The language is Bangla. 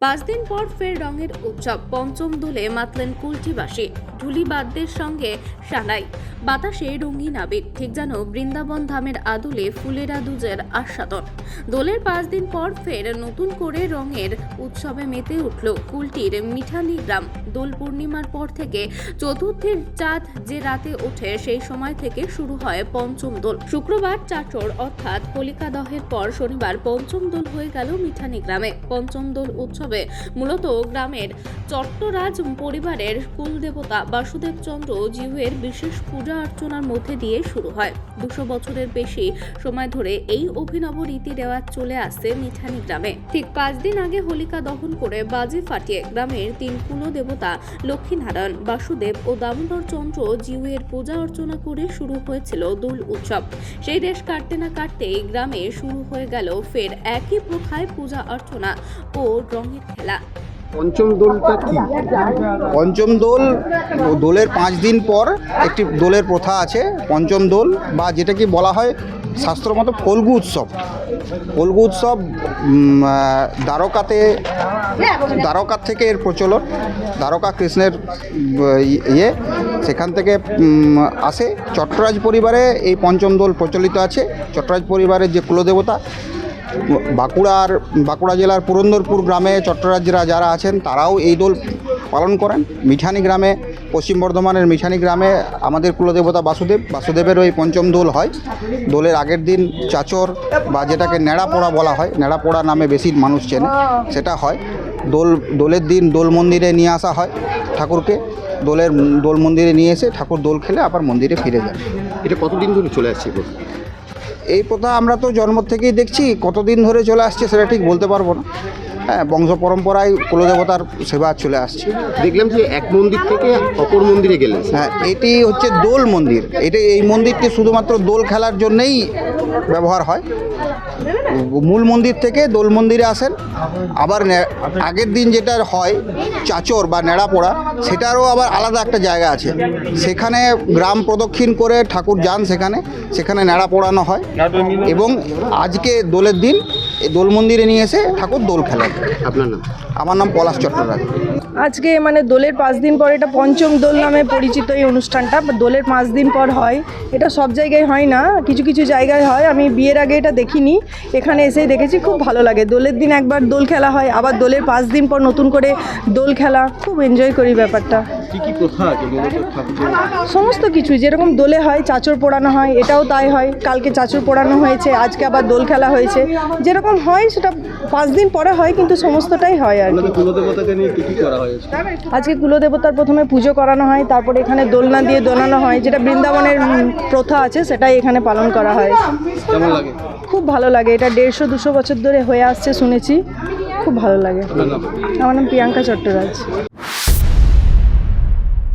পাঁচ দিন পর ফের রঙের উৎসব। পঞ্চম দোলে মাতলেন কুলটিবাসী। ঢুলি বাদ্যের সঙ্গে সানাই। বাতাসে রঙিন আবির। ঠিক যেন বৃন্দাবন ধামের আদলে ফুলেরা দুজের আস্বাদন। দোলের পাঁচ দিন পর ফের নতুন করে রঙের উৎসবে মেতে উঠল কুলটির মিঠানি গ্রাম। দোল পূর্ণিমার পর থেকে চতুর্থীর চাঁদ যে রাতে ওঠে সেই সময় থেকে শুরু হয় পঞ্চম দোল। শুক্রবার চাচর অর্থাৎ হোলিকা দহের পর শনিবার পঞ্চম দোল হয়ে গেল মিঠানি গ্রামে। পঞ্চম দোল উৎসবে মূলত গ্রামের চট্টরাজ পরিবারের কুলদেবতা বাসুদেব চন্দ্র জিউয়ের বিশেষ পূজা অর্চনার মধ্যে দিয়ে শুরু হয়। দুশো বছরের বেশি সময় ধরে এই অভিনব রীতি রেওয়াজ চলে আসছে মিঠানি গ্রামে। ঠিক পাঁচ দিন আগে হোলিকা দহন করে বাজি ফাটিয়ে গ্রামের তিন কুলদেবতা লক্ষ্মীনারায়ণ, বাসুদেব ও দামোদর চন্দ্র জিউয়ের পূজা অর্চনা করে শুরু হয়েছিল দোল উৎসব। সেই রেশ কাটতে না কাটতেই গ্রামে শুরু হয়ে গেল ফের একই প্রথায় পূজা অর্চনা ও রঙের খেলা। পঞ্চম দোলটা কি? পঞ্চম দোল দোলের পাঁচ দিন পর একটি দোলের প্রথা আছে, পঞ্চম দোল, বা যেটাকে বলা হয় শাস্ত্র মতো ফল্গু উৎসব। ফল্গু উৎসব দ্বারকাতে দ্বারকার থেকে এর প্রচলন, দ্বারকা কৃষ্ণের ইয়ে সেখান থেকে আসে। চট্টরাজ পরিবারে এই পঞ্চম দোল প্রচলিত আছে। চট্টরাজ পরিবারের যে কুলদেবতা বাঁকুড়ার বাঁকুড়া জেলার পুরন্দরপুর গ্রামে চট্টরাজ্যরা যারা আছেন, তারাও এই দোল পালন করেন। মিঠানি গ্রামে, পশ্চিম বর্ধমানের মিঠানি গ্রামে আমাদের কুলদেবতা বাসুদেব। বাসুদেবের ওই পঞ্চম দোল হয়। দোলের আগের দিন চাচর বা যেটাকে ন্যাড়া পোড়া বলা হয় ন্যাড়া পোড়া নামে বেশি মানুষ চেনে, সেটা হয়। দোল, দোলের দিন দোল মন্দিরে নিয়ে আসা হয় ঠাকুরকে। দোলের দোল মন্দিরে নিয়ে এসে ঠাকুর দোল খেলে আবার মন্দিরে ফিরে যায়। এটা কতদিন ধরে চলে আসছে? এই প্রথা আমরা তো জন্ম থেকেই দেখছি, কতদিন ধরে চলে আসছে সেটা ঠিক বলতে পারব না। হ্যাঁ বংশ পরম্পরায় কুলদেবতার সেবা চলে আসছে। দেখলাম যে এক মন্দির থেকে অপর মন্দিরে গেলেন। হ্যাঁ এটি হচ্ছে দোল মন্দির। এটা এই মন্দিরটি শুধুমাত্র দোল খেলার জন্যেই ব্যবহার হয়। মূল মন্দির থেকে দোল মন্দিরে আসেন। আবার আগের দিন যেটা হয় চাচর বা নেড়াপোড়া সেটারও আবার আলাদা একটা জায়গা আছে। সেখানে গ্রাম প্রদক্ষিণ করে ঠাকুর যান সেখানে। সেখানে নেড়া পোড়ানো হয়। এবং আজকে দোলের দিন এই দোল মন্দিরে নিয়ে এসে ঠাকুর দোল খেলেন। আপনার নাম? আমার নাম পলাশ চট্টোপাধ্যায়। আজকে মানে দোলের পাঁচ দিন পর এটা পঞ্চম দোল নামে পরিচিত এই অনুষ্ঠানটা। দোলের পাঁচ দিন পর হয়। এটা সব জায়গায় হয় না। কিছু কিছু জায়গায় হয়। আমি বিয়ের আগে এটা দেখিনি। এখানে এসেই দেখেছি খুব ভালো লাগে। দোলের দিন একবার দোল খেলা হয়। আবার দোলের পাঁচ দিন পর নতুন করে দোল খেলা। খুব এনজয় করি ব্যাপারটা। কি কি প্রথা আছে মূলত ঠাকুরের? সমস্ত কিছু যেরকম দোলে হয় চাচর পোড়ানো হয় এটাও তাই হয়। কালকে চাচর পোড়ানো হয়েছে আজকে আবার দোল খেলা হয়েছে। যেরকম হয় সেটা পাঁচ দিন পরে হয় কিন্তু সমস্তটাই হয় আর কি। কুলদেবতাকে নিয়ে কি কি করা হয়েছে আজকে কুলদেবতার প্রথমে পুজো করানো হয় তারপরে এখানে দোলনা দিয়ে দোলানো হয় যেটা বৃন্দাবনের উম, প্রথা আছে সেটাই এখানে পালন করা হয়। কেমন লাগে? খুব ভালো লাগে এটা দেড়শো দুশো বছর ধরে হয়ে আসছে শুনেছি। খুব ভালো লাগে। আপনার নাম? আমার নাম প্রিয়াঙ্কা চট্টরাজ।